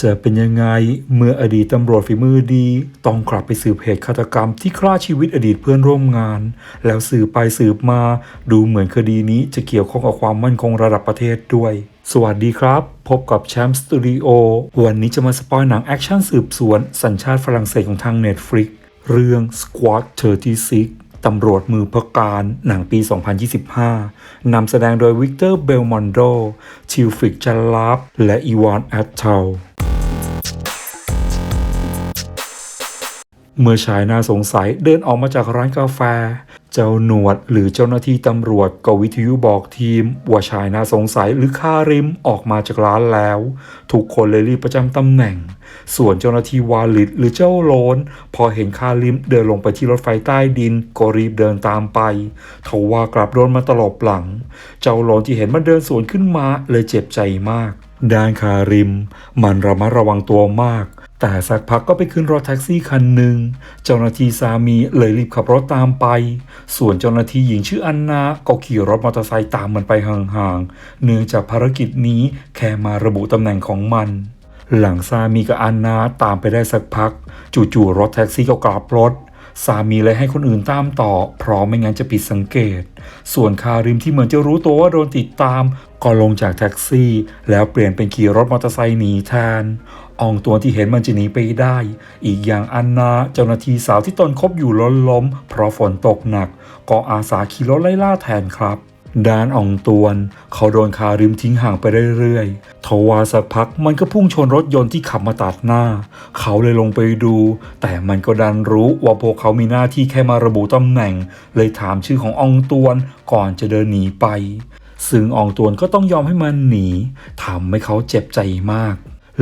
จะเป็นยังไงเมื่ออดีตตำรวจฝีมือดี ต้องกลับไปสืบเหตุฆาตกรรมที่ฆ่าชีวิตอดีตเพื่อนร่วมงาน แล้วสืบไปสืบมา ดูเหมือนคดีนี้จะเกี่ยวข้องกับความมั่นคงระดับประเทศด้วย สวัสดีครับ พบกับแชมป์สตูดิโอวันนี้จะมาสปอยหนังแอคชั่นสืบสวน สัญชาติฝรั่งเศสของทาง Netflix เรื่อง Squad 36 ตำรวจมือพการหนังปี 2025 นำแสดงโดยวิกเตอร์เบลมอนโด ชิลฟิกจัลลาบและอีวานแอตเทลเมื่อชายน่าสงสัยเดินออกมาจากร้านกาแฟ เจ้าหนวดหรือเจ้าหน้าที่ตำรวจก็วิทยุบอกทีมว่าชายน่าสงสัยหรือคาริมออกมาจากร้านแล้ว ทุกคนเลยรีบประจำตำแหน่ง ส่วนเจ้าหน้าที่วาลิดหรือเจ้าโลน พอเห็นคาริมเดินลงไปที่รถไฟใต้ดิน ก็รีบเดินตามไปทว่ากลับโดนมาตลบหลัง เจ้าโลนที่เห็นมันเดินสวนขึ้นมาเลยเจ็บใจมากด้านคาริม มันระมัดระวังตัวมาก แต่สักพักก็ไปขึ้นรถแท็กซี่คันหนึ่ง เจ้าหน้าที่สามีเลยรีบขับรถตามไป ส่วนเจ้าหน้าที่หญิงชื่ออันนา ก็ขี่รถมอเตอร์ไซค์ตามมันไปห่างๆ เนื่องจากภารกิจนี้แค่มาระบุตำแหน่งของมัน หลังสามีกับอันนาตามไปได้สักพัก จู่ๆรถแท็กซี่ก็กลับรถสามีเลยให้คนอื่นตามต่อ เพราะไม่งั้นจะผิดสังเกต ส่วนคาริมที่เหมือนจะรู้ตัวว่าโดนติดตาม ก็ลงจากแท็กซี่ แล้วเปลี่ยนเป็นขี่รถมอเตอร์ไซค์หนีแทน อองตัวที่เห็นมันจะหนีไปได้ อีกอย่างอันนาเจ้าหน้าที่สาวที่ตนคบอยู่ล้นล้ม เพราะฝนตกหนัก ก็อาสาขี่รถไล่ล่าแทนครับด้านอองตวน เขาโดนคาริมทิ้งห่างไปเรื่อยๆทว่าสักพักมันก็พุ่งชนรถยนต์ที่ขับมาตัดหน้า เขาเลยลงไปดู แต่มันก็ดันรู้ว่าพวกเขามีหน้าที่แค่มาระบุตำแหน่ง เลยถามชื่อของอองตวนก่อนจะเดินหนีไป ซึ่งอองตวนก็ต้องยอมให้มันหนีทำให้เขาเจ็บใจมาก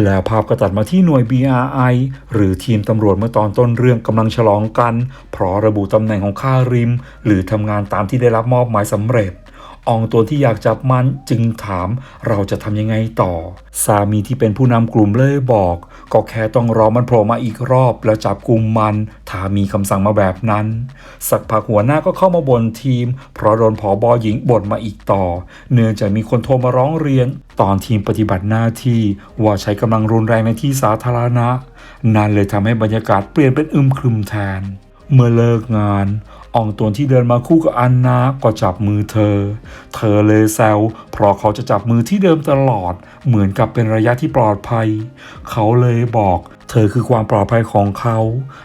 แล้วภาพก็ตัดมาที่หน่วย BRI หรือทีมตำรวจเมื่อตอนต้นเรื่องกำลังฉลองกัน เพราะระบุตำแหน่งของคาริม หรือทำงานตามที่ได้รับมอบหมายสำเร็จอองตัวที่อยากจับมันจึงถามเราจะทำยังไงต่อ สามีที่เป็นผู้นำกลุ่มเลยบอก ก็แค่ต้องรอมันโผล่มาอีกรอบแล้วจับกลุ่มมัน ถ้ามีคำสั่งมาแบบนั้น สักพักหัวหน้าก็เข้ามาบ่นทีม เพราะโดนผอบอหญิงบ่นมาอีกต่อ เนื่องจากมีคนโทรมาร้องเรียน ตอนทีมปฏิบัติหน้าที่ว่าใช้กำลังรุนแรงในที่สาธารณะ นั่นเลยทำให้บรรยากาศเปลี่ยนเป็นอึมครึมแทน เมื่อเลิกงาน อองตวนที่เดินมาคู่กับอันนาก็จับมือเธอ เธอเลยแซวเพราะเขาจะจับมือที่เดิมตลอด เหมือนกับเป็นระยะที่ปลอดภัย เขาเลยบอก เธอคือความปลอดภัยของเขา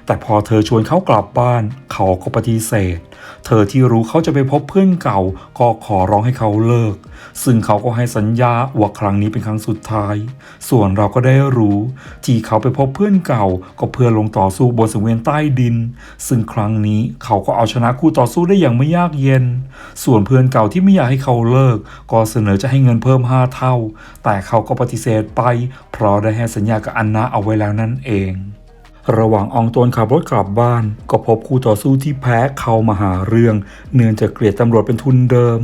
แต่พอเธอชวนเขากลับบ้าน เขาก็ปฏิเสธ เธอที่รู้เขาจะไปพบเพื่อนเก่า ก็ขอร้องให้เขาเลิก ซึ่งเขาก็ให้สัญญาว่าครั้งนี้เป็นครั้งสุดท้าย ส่วนเราก็ได้รู้ ที่เขาไปพบเพื่อนเก่า ก็เพื่อลงต่อสู้บนสังเวียนใต้ดิน ซึ่งครั้งนี้เขาก็เอาชนะคู่ต่อสู้ได้อย่างไม่ยากเย็น ส่วนเพื่อนเก่าที่ไม่อยากให้เขาเลิก ก็เสนอจะให้เงินเพิ่ม5เท่า แต่เขาก็ปฏิเสธไป เพราะได้ให้สัญญากับอันนาเอาไว้แล้วนั่นเอง ระหว่างอองตวนขับรถกลับบ้าน ก็พบคู่ต่อสู้ที่แพ้เข้ามาหาเรื่อง เนื่องจากเกลียดตำรวจเป็นทุนเดิม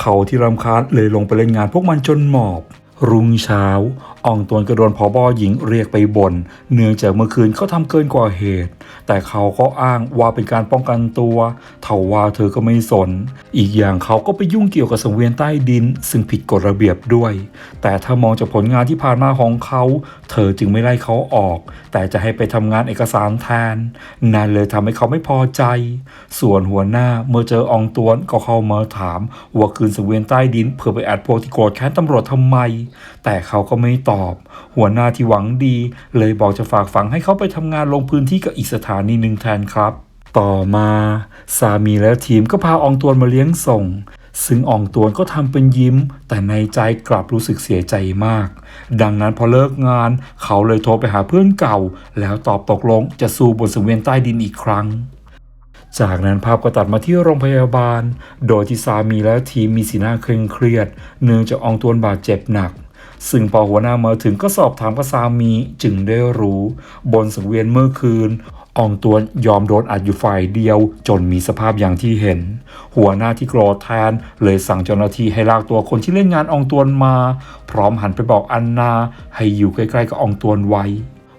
เขาที่รำคาญเลยลงไปเล่นงานพวกมันจนหมอบ รุ่งเช้าอองตวนก็โดนผอบอหญิงเรียกไปบน่นเนื่องจากเมื่อคืนเขาทำเกินกว่าเหตุ แต่เขาก็อ้างว่าเป็นการป้องกันตัวเทว่าเธอก็ไม่สน อีกอย่างเขาก็ไปยุ่งเกี่ยวกับสังเวียนใต้ดิน ซึ่งผิดกฎระเบียบด้วย แต่ถ้ามองจากผลงานที่ผ่านมาของเขา เธอจึงไม่ไล่เขาออก แต่จะให้ไปทำงานเอกสารแทน นั่นเลยทำให้เขาไม่พอใจ ส่วนหัวหน้าเมื่อเจออองตวนก็เข้ามาถามว่าคืนสังเวียนใต้ดินเพื่อไปแอดโพวกที่โกรธแค้นตำรวจทำไม แต่เขาก็ไม่ตอบ หัวหน้าที่หวังดี เลยบอกจะฝากฝังให้เขาไปทำงานลงพื้นที่กับอีกสถานีหนึ่งแทนครับ ต่อมา สามีและทีมก็พาอองตวนมาเลี้ยงส่ง ซึ่งอองตวนก็ทำเป็นยิ้ม แต่ในใจกลับรู้สึกเสียใจมาก ดังนั้นพอเลิกงาน เขาเลยโทรไปหาเพื่อนเก่า แล้วตอบตกลงจะสู้บนสังเวียนใต้ดินอีกครั้ง จากนั้นภาพก็ตัดมาที่โรงพยาบาล โดยที่สามีและทีมมีสีหน้าเคร่งเครียด เนื่องจากอองตวนบาดเจ็บหนักซึ่งพอหัวหน้ามาถึงก็สอบถามกับสามีจึงได้รู้ บนสังเวียนเมื่อคืน อองตัวนยอมโดนอัดอยู่ฝ่ายเดียว จนมีสภาพอย่างที่เห็น หัวหน้าที่โกรธแทน เลยสั่งเจ้าหน้าที่ให้ลากตัวคนที่เล่นงานอองตัวนมา พร้อมหันไปบอกอันนา ให้อยู่ใกล้ๆกับอองตัวนไว้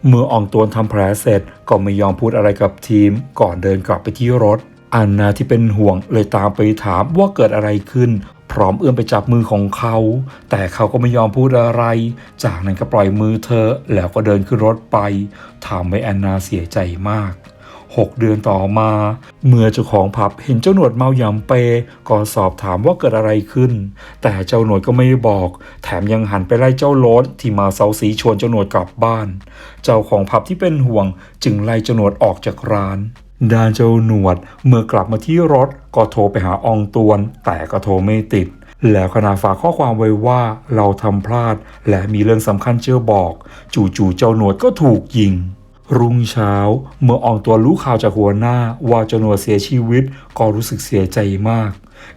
เมื่ออองตัวนทำแผลเสร็จก็ไม่ยอมพูดอะไรกับทีม ก่อนเดินกลับไปที่รถ อันนาที่เป็นห่วงเลยตามไปถามว่าเกิดอะไรขึ้น พร้อมเอื้อมไปจับมือของเขา แต่เขาก็ไม่ยอมพูดอะไร จากนั้นก็ปล่อยมือเธอแล้วก็เดินขึ้นรถไปทำให้แอนนาเสียใจมาก 6 เดือนต่อมา เมื่อเจ้าของผับเห็นเจ้าหนวดเมายำเป ก็สอบถามว่าเกิดอะไรขึ้น แต่เจ้าหนวดก็ไม่บอก แถมยังหันไปไล่เจ้าโล้นที่มาเซาซีชวนเจ้าหนวดกลับบ้าน เจ้าของผับที่เป็นห่วงจึงไล่เจ้าหนวดออกจากร้าน ดานเจ้าหนวด เมื่อกลับมาที่รถก็โทรไปหาอองตวน แต่ก็โทรไม่ติด แล้วขณะฝากข้อความไว้ว่าเราทำพลาด และมีเรื่องสำคัญเจ้าบอก จู่ๆเจ้าหนวดก็ถูกยิง รุ่งเช้า เมื่ออองตัวรู้ข่าวจากหัวหน้าว่าเจ้าหนวดเสียชีวิต ก็รู้สึกเสียใจมาก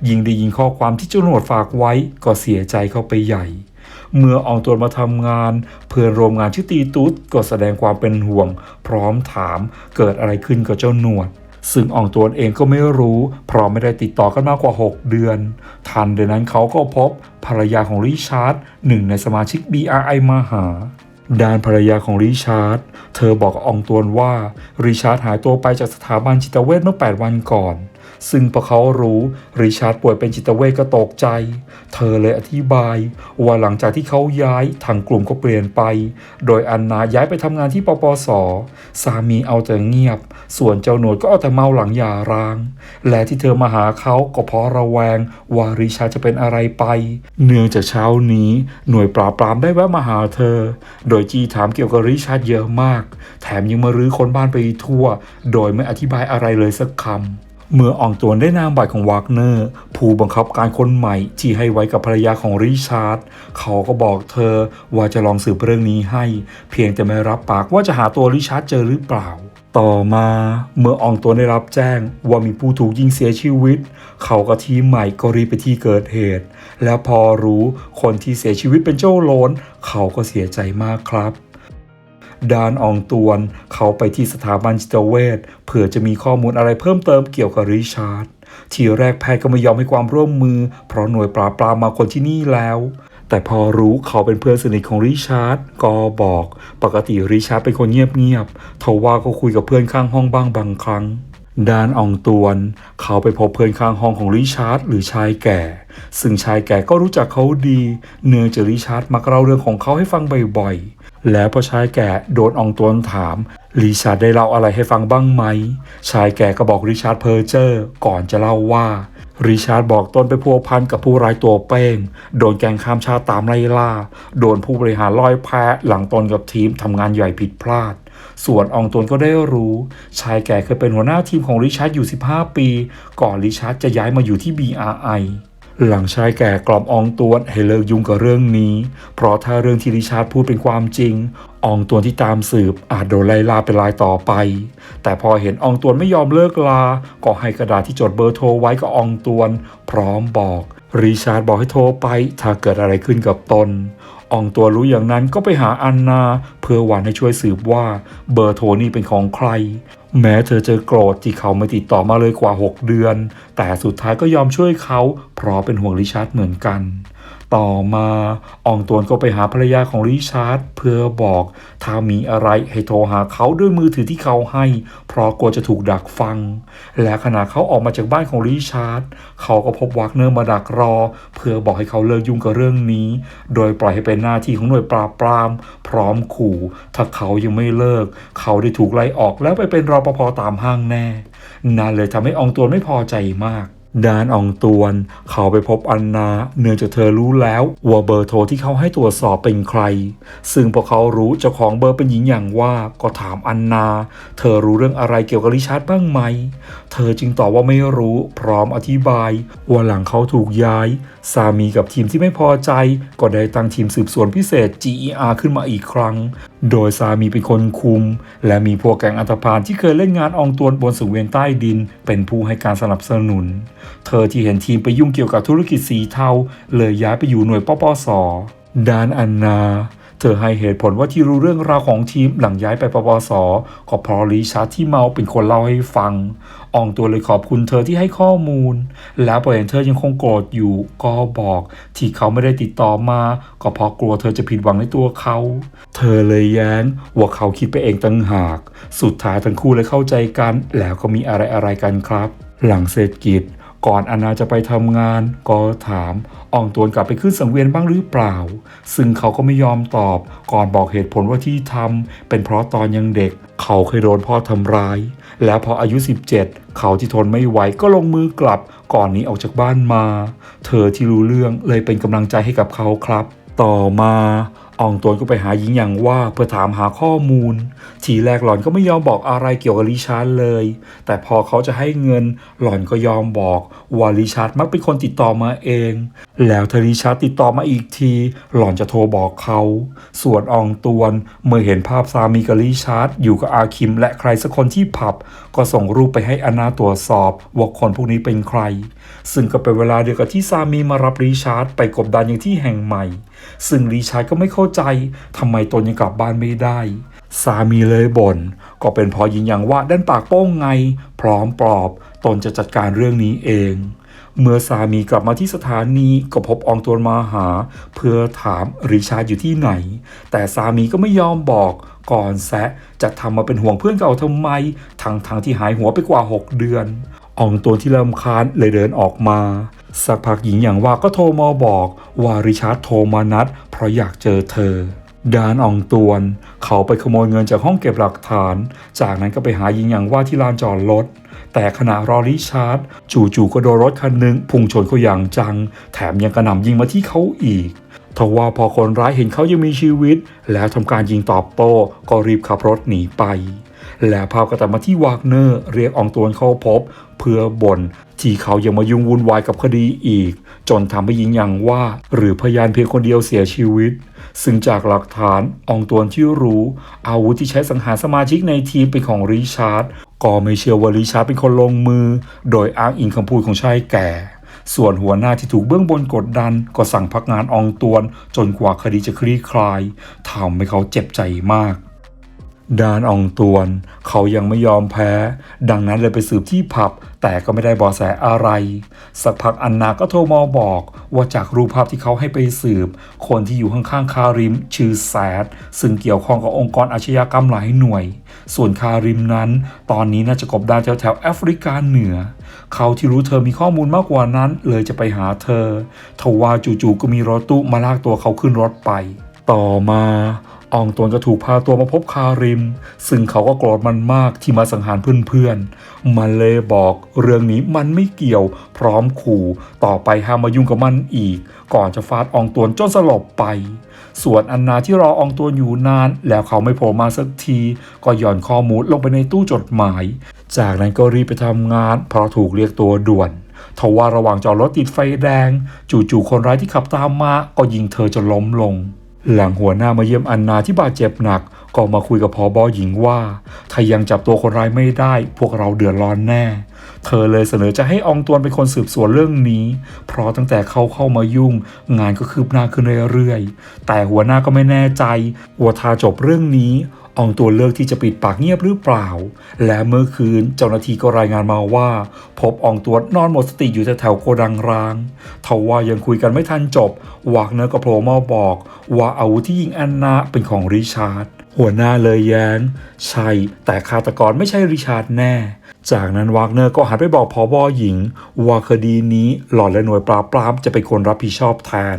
ยิ่งได้ยินข้อความที่เจ้าหนวดฝากไว้ก็เสียใจเข้าไปใหญ่ เมื่ออองตัวมาทำงาน เพื่อนร่วมงานชื่อตีตุ๊ดก็แสดงความเป็นห่วง พร้อมถามเกิดอะไรขึ้นกับเจ้าหนวดซึ่งอองตวนเองก็ไม่รู้ เพราะไม่ได้ติดต่อกันมากกว่า 6 เดือน ทันเดือนนั้นเขาก็พบภรรยาของริชาร์ดหนึ่งในสมาชิก BRI มาหา ด้านภรรยาของริชาร์ด เธอบอกอองตวนว่าริชาร์ดหายตัวไปจากสถาบันจิตเวชเมื่อ 8 วันก่อน ซึ่งพอเขารู้ริชาร์ดป่วยเป็นจิตเวชก็ตกใจ เธอเลยอธิบาย ว่าหลังจากที่เขาย้ายทางกลุ่มก็เปลี่ยนไป โดยอันนาย้ายไปทำงานที่ปปส สามีเอาแต่เงียบ ส่วนเจ้าหนวดก็เอาแต่เมาหลังยาร้าง และที่เธอมาหาเขาก็เพราะระแวง ว่าริชาร์ดจะเป็นอะไรไป เนื่องจากเช้านี้ หน่วยปราบปรามได้แวะมาหาเธอ โดยจีถามเกี่ยวกับริชาร์ดเยอะมาก แถมยังมารื้อคนบ้านไปทั่ว โดยไม่อธิบายอะไรเลยสักคำ เมื่ออองตวนได้นามบัตรของวากเนอร์ ผู้บังคับการคนใหม่ที่ให้ไว้กับภรรยาของริชาร์ด เขาก็บอกเธอว่าจะลองสืบเรื่องนี้ให้ เพียงแต่ไม่รับปากว่าจะหาตัวริชาร์ดเจอหรือเปล่า ต่อมาเมื่ออองตัวได้รับแจ้งว่ามีผู้ถูกยิงเสียชีวิต เขากับทีมใหม่ก็รีบไปที่เกิดเหตุ แล้วพอรู้คนที่เสียชีวิตเป็นเจ้าโลนเขาก็เสียใจมากครับ ดานอองตวน เขาไปที่สถาบันจิตเวชเผื่อจะมีข้อมูลอะไรเพิ่มเติมเกี่ยวกับริชาร์ด ทีแรกแพทย์ก็ไม่ยอมให้ความร่วมมือ เพราะหน่วยปราบปรามมาคนที่นี่แล้วแต่พอรู้เขาเป็นเพื่อนสนิทของริชาร์ดก็บอก ปกติริชาร์ดเป็นคนเงียบๆทว่าก็คุยกับเพื่อนข้างห้องบ้างบางครั้ง ดานอองตวน เขาไปพบเพื่อนข้างห้องของริชาร์ดหรือชายแก่ ซึ่งชายแก่ก็รู้จักเขาดี เนื่องจากริชาร์ดมักเล่าเรื่องของเขาให้ฟังบ่อยๆ แล้วพอชายแก่โดนอองตวนถามริชาร์ดได้เล่าอะไรให้ฟังบ้างไหม ชายแก่ก็บอกริชาร์ดเพอร์เจอร์ก่อนจะเล่าว่าริชาร์ดบอกตนไปพัวพันกับผู้ร้ายตัวเป้ง โดนแกงข้ามชาติตามไล่ล่า โดนผู้บริหารลอยแพ้หลังตนกับทีมทำงานใหญ่ผิดพลาด ส่วนอองตวนก็ได้รู้ ชายแก่เคยเป็นหัวหน้าทีมของริชาร์ดอยู่ 15 ปี ก่อนริชาร์ดจะย้ายมาอยู่ที่ BRI หลังชายแก่กล่อมอองตวนให้เลิกยุ่งกับเรื่องนี้ เพราะถ้าเรื่องที่ริชาร์ดพูดเป็นความจริง อองตวนที่ตามสืบอาจโดนไล่ล่าเป็นรายต่อไป แต่พอเห็นอองตวนไม่ยอมเลิกลา ก็ให้กระดาษที่จดเบอร์โทรไว้กับอองตวน พร้อมบอกริชาร์ดบอกให้โทรไป ถ้าเกิดอะไรขึ้นกับตนอองตัวรู้อย่างนั้นก็ไปหาอันนา เพื่อหวังให้ช่วยสืบว่าเบอร์โทรนี่เป็นของใคร แม้เธอจะโกรธที่เขาไม่ติดต่อมาเลยกว่า 6 เดือน แต่สุดท้ายก็ยอมช่วยเขาเพราะเป็นห่วงริชาร์ดเหมือนกัน ต่อมาอองตวนก็ไปหาภรรยาของริชาร์ดเพื่อบอก ถ้ามีอะไรให้โทรหาเขาด้วยมือถือที่เขาให้ เพราะกลัวจะถูกดักฟัง และขณะเขาออกมาจากบ้านของริชาร์ดเขาก็พบวากเนอร์มาดักรอ เพื่อบอกให้เขาเลิกยุ่งกับเรื่องนี้ โดยปล่อยให้เป็นหน้าที่ของหน่วยปราบปราม พร้อมขู่ ถ้าเขายังไม่เลิก เขาได้ถูกไล่ออกแล้วไปเป็นรปภตามห้างแน่ นั่นเลยทำให้อองตวนไม่พอใจมาก ดานอองตวน เขาไปพบอันนาเนื่องจากเธอรู้แล้วว่าเบอร์โทรที่เขาให้ตรวจสอบเป็นใคร ซึ่งพอเขารู้เจ้าของเบอร์เป็นหญิงอย่างว่าก็ถามอันนา เธอรู้เรื่องอะไรเกี่ยวกับริชาร์ดบ้างไหม เธอจึงตอบว่าไม่รู้พร้อมอธิบายว่าหลังเขาถูกย้าย สามีกับทีมที่ไม่พอใจ ก็ได้ตั้งทีมสืบสวนพิเศษ GER ขึ้นมาอีกครั้ง โดยสามีเป็นคนคุม และมีพวกแก๊งอันธพาลที่เคยเล่นงานอองตวนบนสังเวียนใต้ดิน เป็นผู้ให้การสนับสนุนเธอที่เห็นทีมไปยุ่งเกี่ยวกับธุรกิจสีเทาเลยย้ายไปอยู่หน่วยปปสด้านอันนา เธอให้เหตุผลว่าที่รู้เรื่องราวของทีมหลังย้ายไปปปสก็เพราะริชาร์ดที่เมาเป็นคนเล่าให้ฟังอองตัวเลยขอบคุณเธอที่ให้ข้อมูล แล้วพอเห็นเธอยังคงโกรธอยู่ ก็บอกที่เขาไม่ได้ติดต่อมา ก็เพราะกลัวเธอจะผิดหวังในตัวเขา เธอเลยแย้งว่าเขาคิดไปเองตั้งหาก สุดท้ายทั้งคู่เลยเข้าใจกัน แล้วก็มีอะไรอะไรกันครับ หลังเสร็จกิจ ก่อนอนาจะไปทำงาน ก็ถามอ่องตวนกลับไปขึ้นสังเวียนบ้างหรือเปล่า ซึ่งเขาก็ไม่ยอมตอบ ก่อนบอกเหตุผลว่าที่ทำเป็นเพราะตอนยังเด็ก เขาเคยโดนพ่อทำร้าย แล้วพออายุ 17 เขาที่ทนไม่ไหวก็ลงมือกลับ ก่อนนี้ออกจากบ้านมา เธอที่รู้เรื่องเลยเป็นกำลังใจให้กับเขาครับ ต่อมา อองตวนก็ไปหาหญิงอย่างว่าเพื่อถามหาข้อมูล ทีแรกหล่อนก็ไม่ยอมบอกอะไรเกี่ยวกับริชาร์ดเลย แต่พอเขาจะให้เงินหล่อนก็ยอมบอกว่าริชาร์ดมักเป็นคนติดต่อมาเอง แล้วถ้าริชาร์ดติดต่อมาอีกที หล่อนจะโทรบอกเขา ส่วนอองตวนเมื่อเห็นภาพสามีกับริชาร์ดอยู่กับอาคิมและใครสักคนที่ผับ ก็ส่งรูปไปให้อนาตรวจสอบว่าคนพวกนี้เป็นใคร ซึ่งก็เป็นเวลาเดียวกับที่สามีมารับริชาร์ดไปกบดานอยังที่แห่งใหม่ ซึ่งริชาร์ดก็ไม่เข้าใจทำไมตนยังกลับบ้านไม่ได้ สามีเลยบน่นก็เป็นพอยิงอย่างว่าด้านปากโป้งไง พร้อมปลอบตนจะจัดการเรื่องนี้เอง เมื่อสามีกลับมาที่สถานีก็พบอองตวนมาหา เพื่อถามริชาร์ดอยู่ที่ไหน แต่สามีก็ไม่ยอมบอกก่อนแซะจะทำมาเป็นห่วงเพื่อนเก่าทำไมทั้งทางที่หายหัวไปกว่า 6 เดือนอองตวนที่เริ่มคานเลยเดินออกมา สักพักหญิงอย่างว่าก็โทรมาบอกว่าริชาร์ดโทรมานัดเพราะอยากเจอเธอ ดานอองตวน เขาไปขโมยเงินจากห้องเก็บหลักฐาน จากนั้นก็ไปหาหญิงอย่างว่าที่ลานจอดรถแต่ขณะรอริชาร์ดจู่ๆก็โดนรถคันหนึ่งพุ่งชนเขาอย่างจัง แถมยังกระหน่ำยิงมาที่เขาอีกทว่าพอคนร้ายเห็นเขายังมีชีวิต แล้วทำการยิงตอบโต้ก็รีบขับรถหนีไป แล้วภาพก็ตัดมาที่วากเนอร์เรียกอองตวนเข้าพบ เพื่อบ่น ที่เขายังมายุ่งวุ่นวายกับคดีอีก จนทำให้ยิงย่งว่า หรือพยานเพียงคนเดียวเสียชีวิต ซึ่งจากหลักฐานองตวนที่รู้ อาวุธที่ใช้สังหารสมาชิกในทีมเป็นของริชาร์ดก็ไม่เชื่อว่าริชาร์ดเป็นคนลงมือ โดยอ้างอิงคำพูดของชายแก่ ส่วนหัวหน้าที่ถูกเบื้องบนกดดัน ก็สั่งพักงานองตวน จนกว่าคดีจะคลี่คลายทำให้เขาเจ็บใจมาก ดานอองตวน เขายังไม่ยอมแพ้ ดังนั้นเลยไปสืบที่ผับ แต่ก็ไม่ได้เบอแสอะไร สักพักอันนาก็โทรมาบอกว่าจากรูปภาพที่เขาให้ไปสืบ คนที่อยู่ข้างๆคาริม ชื่อแซดซึ่งเกี่ยวข้องกับองค์กรอาชญากรรมหลายหน่วย ส่วนคาริมนั้น ตอนนี้น่าจะกบดานแถวๆแอฟริกาเหนือ เขาที่รู้เธอมีข้อมูลมากกว่านั้น เลยจะไปหาเธอทว่าจู่ๆก็มีรถตู้มาลากตัวเขาขึ้นรถไป ต่อมา อองตวนก็ถูกพาตัวมาพบคาริม ซึ่งเขาก็โกรธมันมากที่มาสังหารเพื่อนๆ มันเลยบอกเรื่องนี้มันไม่เกี่ยว พร้อมขู่ต่อไปห้ามมายุ่งกับมันอีก ก่อนจะฟาดอองตวนจนสลบไป ส่วนอันนาที่รออองตวนอยู่นาน แล้วเขาไม่โผล่มาสักที ก็หย่อนข้อมูลลงไปในตู้จดหมาย จากนั้นก็รีบไปทำงาน เพราะถูกเรียกตัวด่วนทว่าระหว่างจอดรถติดไฟแดง จู่ๆคนร้ายที่ขับตามมาก็ยิงเธอจนล้มลง หลังหัวหน้ามาเยี่ยมอันนาที่บาดเจ็บหนักก็มาคุยกับพอบอหญิงว่า ถ้ายังจับตัวคนร้ายไม่ได้ พวกเราเดือดร้อนแน่ เธอเลยเสนอจะให้องตวนเป็นคนสืบสวนเรื่องนี้ เพราะตั้งแต่เขาเข้ามายุ่ง งานก็คืบหน้าขึ้นเรื่อยๆ แต่หัวหน้าก็ไม่แน่ใจว่าถ้าจบเรื่องนี้ อองตัวเลือกที่จะปิดปากเงียบหรือเปล่า และเมื่อคืนเจ้าหน้าที่ก็รายงานมาว่า พบอองตัวนอนหมดสติอยู่แถวโกดังร้างทว่ายังคุยกันไม่ทันจบ วากเนอร์ก็โผล่มาบอก ว่าอาวุธที่ยิงแอนนาเป็นของริชาร์ดหัวหน้าเลยแย้งใช่แต่ฆาตกรไม่ใช่ริชาร์ดแน่ จากนั้นวากเนอร์ก็หันไปบอกพอบอหญิง ว่าคดีนี้หล่อนและหน่วยปราบปรามจะเป็นคนรับผิดชอบแทน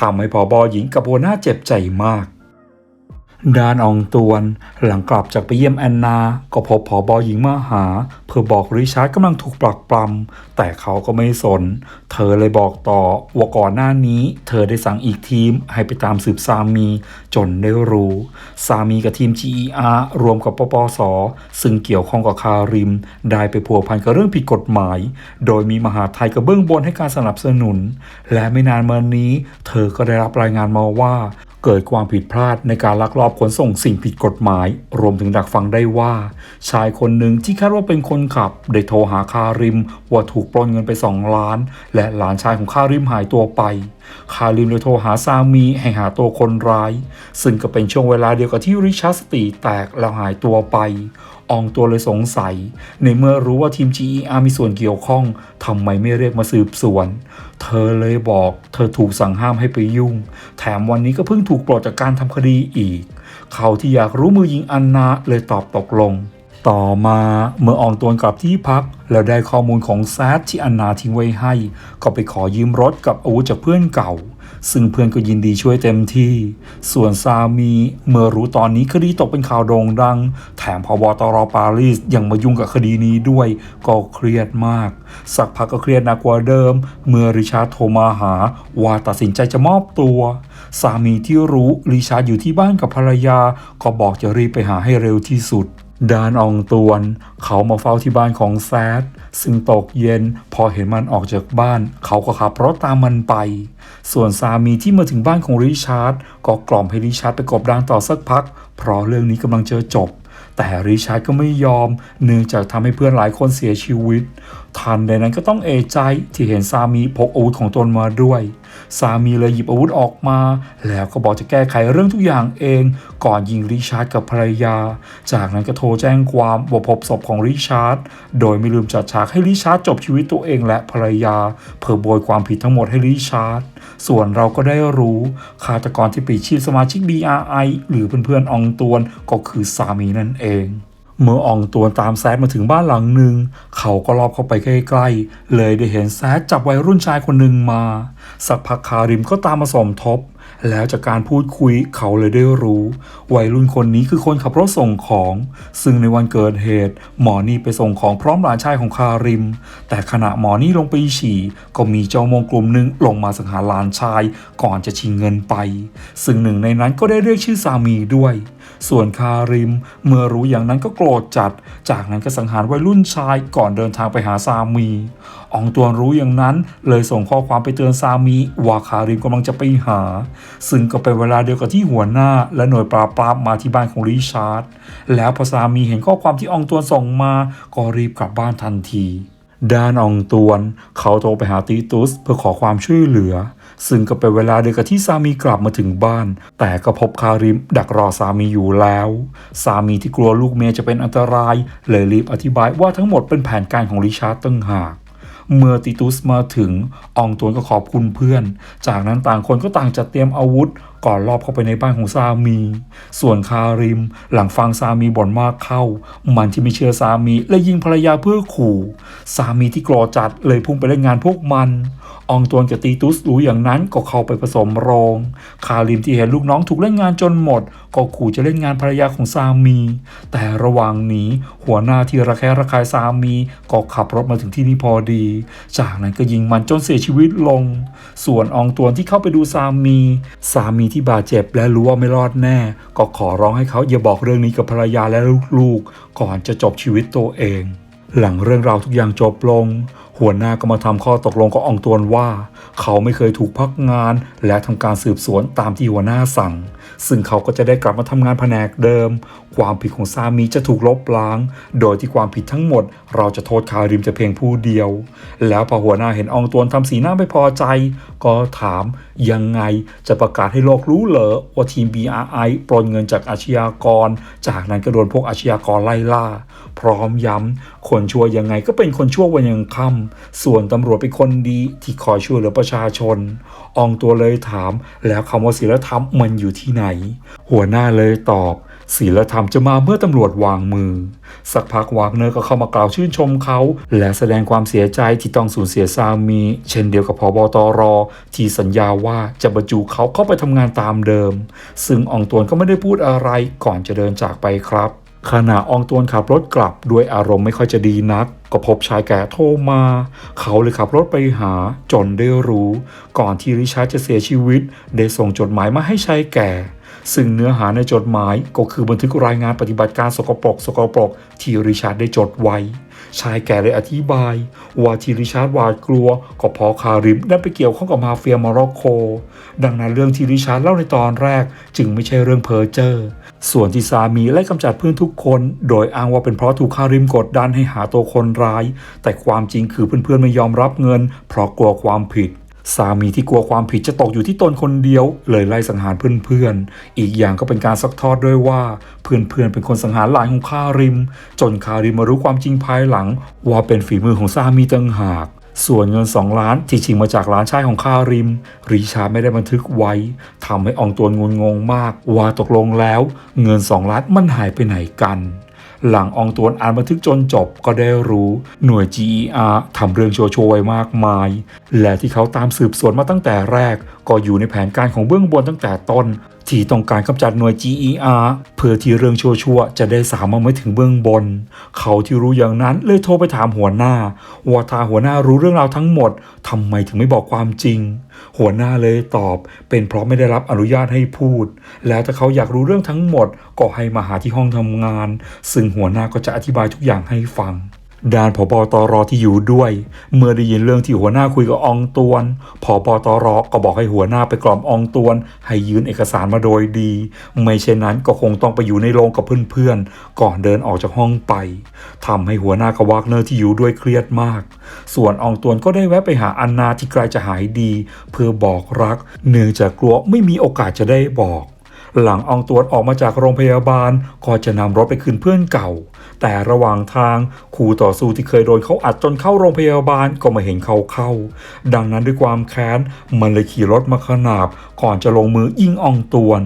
ทำให้พอบอหญิงกับหัวหน้าเจ็บใจมาก ด้านอองตวน หลังกลับจากไปเยี่ยมแอนนา ก็พบผอบอหญิงมาหา เพื่อบอกริชาร์ดกำลังถูกปลักปลำแต่เขาก็ไม่สน เธอเลยบอกต่อว่าก่อนหน้านี้ เธอได้สั่งอีกทีมให้ไปตามสืบสามี จนได้รู้สามีกับทีม GER รวมกับปปส ซึ่งเกี่ยวข้องกับคาริม ได้ไปพัวพันกับเรื่องผิดกฎหมาย โดยมีมหาไทยกับเบื้องบนให้การสนับสนุน และไม่นานมานี้ เธอก็ได้รับรายงานมาว่า เกิดความผิดพลาดในการลักลอบขนส่งสิ่งผิดกฎหมาย รวมถึงดักฟังได้ว่า ชายคนหนึ่งที่คาดว่าเป็นคนขับ ได้โทรหาคาริม ว่าถูกปล้นเงินไป 2 ล้าน และหลานชายของคาริมหายตัวไป คาริมเลยโทรหาสามีให้หาตัวคนร้าย ซึ่งก็เป็นช่วงเวลาเดียวกับที่ริชาร์ดสตีแตกแล้วหายตัวไป อองตัวเลยสงสัย ในเมื่อรู้ว่าทีม GER มีส่วนเกี่ยวข้องทำไมไม่เรียกมาสืบสวน เธอเลยบอก เธอถูกสั่งห้ามให้ไปยุ่ง แถมวันนี้ก็เพิ่งถูกปลดจากการทำคดีอีก เขาที่อยากรู้มือยิงอันนาเลยตอบตกลง ต่อมาเมื่ออองตวนกลับที่พัก แล้วได้ข้อมูลของแซดที่อันนาทิ้งไว้ให้ ก็ไปขอยืมรถกับอาวุธจากเพื่อนเก่า ซึ่งเพื่อนก็ยินดีช่วยเต็มที่ ส่วนซามีเมื่อรู้ตอนนี้คดีตกเป็นข่าวโด่งดัง แถมพบตรปารีสยังมายุ่งกับคดีนี้ด้วย ก็เครียดมาก สักพักก็เครียดหนักกว่าเดิม เมื่อริชาร์ดโทรมาหา ว่าตัดสินใจจะมอบตัวสามีที่รู้ริชาร์ดอยู่ที่บ้านกับภรรยา ก็บอกจะรีบไปหาให้เร็วที่สุด ดานอองตวน เขามาเฝ้าที่บ้านของแซด ซึ่งตกเย็นพอเห็นมันออกจากบ้าน เขาก็ขับรถตามมันไป ส่วนสามีที่มาถึงบ้านของริชาร์ดก็กล่อมให้ริชาร์ดไปกบดานต่อสักพัก เพราะเรื่องนี้กำลังเจอจบ แต่ริชาร์ดก็ไม่ยอม เนื่องจากทำให้เพื่อนหลายคนเสียชีวิตทันใดนั้นก็ต้องเอะใจที่เห็นสามีพกอาวุธของตนมาด้วย สามีเลยหยิบอาวุธออกมา แล้วก็บอกจะแก้ไขเรื่องทุกอย่างเอง ก่อนยิงริชาร์ดกับภรรยา จากนั้นก็โทรแจ้งความว่าพบศพของริชาร์ดโดยไม่ลืมจัดฉากให้ริชาร์ดจบชีวิตตัวเองและภรรยา เพื่อโบยความผิดทั้งหมดให้ริชาร์ดส่วนเราก็ได้รู้ฆาตกรที่ปลิดชีพสมาชิก BRI หรือเพื่อนๆอองตวนก็คือสามีนั่นเอง เมื่ออองตวนตามแซดมาถึงบ้านหลังหนึ่ง เขาก็ลอบเข้าไปใกล้ๆ เลยได้เห็นแซดจับวัยรุ่นชายคนหนึ่งมา สักพักคาริมก็ตามมาสมทบ แล้วจากการพูดคุยเขาเลยได้รู้ วัยรุ่นคนนี้คือคนขับรถส่งของ ซึ่งในวันเกิดเหตุ หมอนี่ไปส่งของพร้อมหลานชายของคาริม แต่ขณะหมอนี่ลงไปฉี่ ก็มีเจ้ามงกลุ่มหนึ่งลงมาสังหารหลานชาย ก่อนจะชิงเงินไป ซึ่งหนึ่งในนั้นก็ได้เรียกชื่อสามีด้วย ส่วนคาริม เมื่อรู้อย่างนั้นก็โกรธจัด จากนั้นก็สังหารวัยรุ่นชายก่อนเดินทางไปหาสามีอองตวนรู้อย่างนั้นเลยส่งข้อความไปเตือนสามีว่าคาริมกำลังจะไปหา ซึ่งก็เป็นเวลาเดียวกับที่หัวหน้า และหน่วยปราบปรามมาที่บ้านของริชาร์ดแล้วพอสามีเห็นข้อความที่อองตวนส่งมา ก็รีบกลับบ้านทันทีด้านอองตวน เขาโทรไปหาตีตุสเพื่อขอความช่วยเหลือ ซึ่งก็เป็นเวลาเดียวกับที่สามีกลับมาถึงบ้าน แต่ก็พบคาริมดักรอสามีอยู่แล้ว สามีที่กลัวลูกเมียจะเป็นอันตราย เลยรีบอธิบายว่าทั้งหมดเป็นแผนการของริชาร์ดตั้งหากเมื่อติตุสมาถึง อองตวนก็ขอบคุณเพื่อน จากนั้นต่างคนก็ต่างจัดเตรียมอาวุธ ก่อนลอบเข้าไปในบ้านของสามี ส่วนคาริม หลังฟังสามีบ่นมากเข้า มันที่ไม่เชื่อสามีและยิงภรรยาเพื่อขู่สามีที่กรธจัดเลยพุ่งไปเล่นงานพวกมันอองตวนกับตีตุสรู้อย่างนั้นก็เข้าไปผสมโรงคาริมที่เห็นลูกน้องถูกเล่นงานจนหมด ก็ขู่จะเล่นงานภรรยาของสามี แต่ระหว่างนี้หัวหน้าที่ระแคะระคายสามีก็ขับรถมาถึงที่นี่พอดี จากนั้นก็ยิงมันจนเสียชีวิตลง ส่วนอองตวนที่เข้าไปดูสามี สามีที่ที่บาดเจ็บและรู้ว่าไม่รอดแน่ ก็ขอร้องให้เขาอย่าบอกเรื่องนี้กับภรรยาและลูกๆ ก่อนจะจบชีวิตตัวเอง หลังเรื่องราวทุกอย่างจบลง หัวหน้าก็มาทำข้อตกลงกับอองตวนว่า เขาไม่เคยถูกพักงาน และทำการสืบสวนตามที่หัวหน้าสั่ง ซึ่งเขาก็จะได้กลับมาทำงานแผนกเดิม ความผิดของสามีจะถูกลบล้าง โดยที่ความผิดทั้งหมด เราจะโทษคาริมแต่เพียงผู้เดียว แล้วพอหัวหน้าเห็นอองตวนทำสีหน้าไม่พอใจ ก็ถามยังไงจะประกาศให้โลกรู้เหรอว่าทีม BRI ปล้นเงินจากอาชญากร จากนั้นก็โดนพวกอาชญากรไล่ล่า พร้อมย้ำคนชั่วยังไงก็เป็นคนชั่ววันยังค่ำส่วนตำรวจเป็นคนดีที่คอยช่วยเหลือประชาชน อองตัวเลยถาม แล้วคำว่าศีลธรรมมันอยู่ที่ไหน หัวหน้าเลยตอบ ศีลธรรมจะมาเมื่อตำรวจวางมือ สักพักวากเนอร์ก็เข้ามากล่าวชื่นชมเขา และแสดงความเสียใจที่ต้องสูญเสียสามี เช่นเดียวกับพอบตรที่สัญญาว่าจะบรรจุเขาเข้าไปทำงานตามเดิม ซึ่งอองตวนก็ไม่ได้พูดอะไรก่อนจะเดินจากไปครับขณะอองตวนขับรถกลับด้วยอารมณ์ไม่ค่อยจะดีนัก ก็พบชายแก่โทรมา เขาเลยขับรถไปหาจนได้รู้ ก่อนที่ริชาร์ดจะเสียชีวิต ได้ส่งจดหมายมาให้ชายแก่ ซึ่งเนื้อหาในจดหมายก็คือบันทึกรายงานปฏิบัติการสกปรกสกปรกที่ริชาร์ดได้จดไว้ ชายแก่เลยอธิบาย ว่าที่ริชาร์ดหวาดกลัว ก็เพอคาริมได้ไปเกี่ยวข้องกับมาเฟียโมร็อกโกดังนั้นเรื่องที่ริชาร์ดเล่าในตอนแรก จึงไม่ใช่เรื่องเพ้อเจ้อส่วนที่สามีไล่กำจัดเพื่อนทุกคน โดยอ้างว่าเป็นเพราะถูกคาริมกดดันให้หาตัวคนร้าย แต่ความจริงคือเพื่อนๆไม่ยอมรับเงิน เพราะกลัวความผิด สามีที่กลัวความผิดจะตกอยู่ที่ตนคนเดียว เลยไล่สังหารเพื่อนๆ อีกอย่างก็เป็นการซักทอดด้วยว่า เพื่อนๆ เป็นคนสังหารหลานของคาริม จนคาริมมารู้ความจริงภายหลัง ว่าเป็นฝีมือของสามีตังหากส่วนเงิน 2 ล้านที่ชิงมาจากร้านชายของคาริม ริชาไม่ได้บันทึกไว้ทำให้อองตวนงงงมาก ว่าตกลงแล้ว เงิน 2 ล้านมันหายไปไหนกัน หลังองตวนอ่านบันทึกจนจบก็ได้รู้หน่วย GER ทำเรื่องโชว์ๆไว้มากมาย และที่เขาตามสืบสวนมาตั้งแต่แรก ก็อยู่ในแผนการของเบื้องบนตั้งแต่ต้น ที่ต้องการกำจัดหน่วย GER เพื่อที่เรื่องชั่วๆจะได้สามารถไม่ถึงเบื้องบน เขาที่รู้อย่างนั้นเลยโทรไปถามหัวหน้าว่าถ้าหัวหน้ารู้เรื่องราวทั้งหมดทำไมถึงไม่บอกความจริง หัวหน้าเลยตอบ เป็นเพราะไม่ได้รับอนุญาตให้พูด แล้วถ้าเขาอยากรู้เรื่องทั้งหมด ก็ให้มาหาที่ห้องทำงาน ซึ่งหัวหน้าก็จะอธิบายทุกอย่างให้ฟัง ด้านผบตรที่อยู่ด้วย เมื่อได้ยินเรื่องที่หัวหน้าคุยกับองตวนผบตรก็บอกให้หัวหน้าไปกล่อมองตวน ให้ยื่นเอกสารมาโดยดี ไม่เช่นนั้นก็คงต้องไปอยู่ในโรงกับเพื่อนๆ ก่อนเดินออกจากห้องไปทำให้หัวหน้ากับวากเนอร์ที่อยู่ด้วยเครียดมาก ส่วนอองตวนก็ได้แวะไปหาอันนาที่ใกล้จะหายดี เพื่อบอกรัก เนื่องจากกลัวไม่มีโอกาสจะได้บอก หลังอองตวนออกมาจากโรงพยาบาลก็จะนำรถไปคืนเพื่อนเก่า แต่ระหว่างทางคู่ต่อสู้ที่เคยโดนเขาอัดจนเข้าโรงพยาบาลก็มาเห็นเขาเข้า ดังนั้นด้วยความแค้นมันเลยขี่รถมาขนาบ ก่อนจะลงมือยิงอองตวน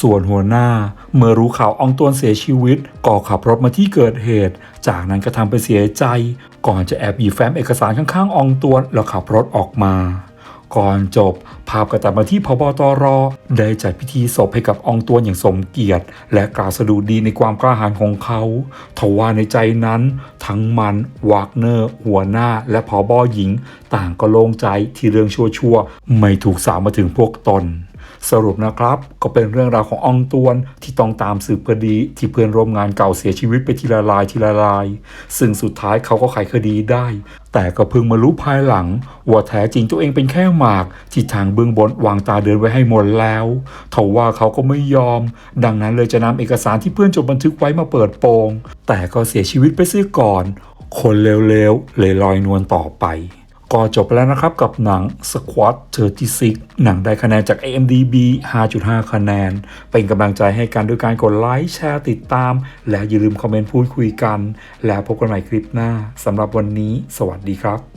ส่วนหัวหน้า เมื่อรู้ข่าวอองตวนเสียชีวิตก็ขับรถมาที่เกิดเหตุ จากนั้นก็ทำไปเสียใจ ก่อนจะแอบหยิบแฟ้มเอกสารข้างๆอองตวนแล้วขับรถออกมา ก่อนจบ ภาพกระตัดมาที่พบตรได้จัดพิธีศพให้กับองตวนอย่างสมเกียรติ และกล่าวสดุดีในความกล้าหาญของเขาทว่าในใจนั้น ทั้งมันวากเนอร์ หัวหน้า และพอบอหญิง ต่างก็โล่งใจที่เรื่องชั่วๆ ไม่ถูกสาวมาถึงพวกตน สรุปนะครับ ก็เป็นเรื่องราวของอองตวนที่ต้องตามสืบคดีที่เพื่อนร่วมงานเก่าเสียชีวิตไปทีละลายทีละลาย ซึ่งสุดท้ายเขาก็ไขคดีได้ แต่ก็เพิ่งมารู้ภายหลัง ว่าแท้จริงตัวเองเป็นแค่หมาก ที่ทางเบื้องบนวางตาเดินไว้ให้หมดแล้วทว่าเขาก็ไม่ยอม ดังนั้นเลยจะนำเอกสารที่เพื่อนจดบันทึกไว้มาเปิดโปงแต่ก็เสียชีวิตไปเสียก่อน คนเลวๆเลยลอยนวลต่อไป ก็จบไปแล้วนะครับกับหนัง Squad 36 หนังได้คะแนนจาก AMDB 5.5 คะแนน เป็นกำลังใจให้กันด้วยการกดไลค์แชร์ติดตาม และอย่าลืมคอมเมนต์พูดคุยกัน แล้วพบกันใหม่คลิปหน้าสำหรับวันนี้ สวัสดีครับ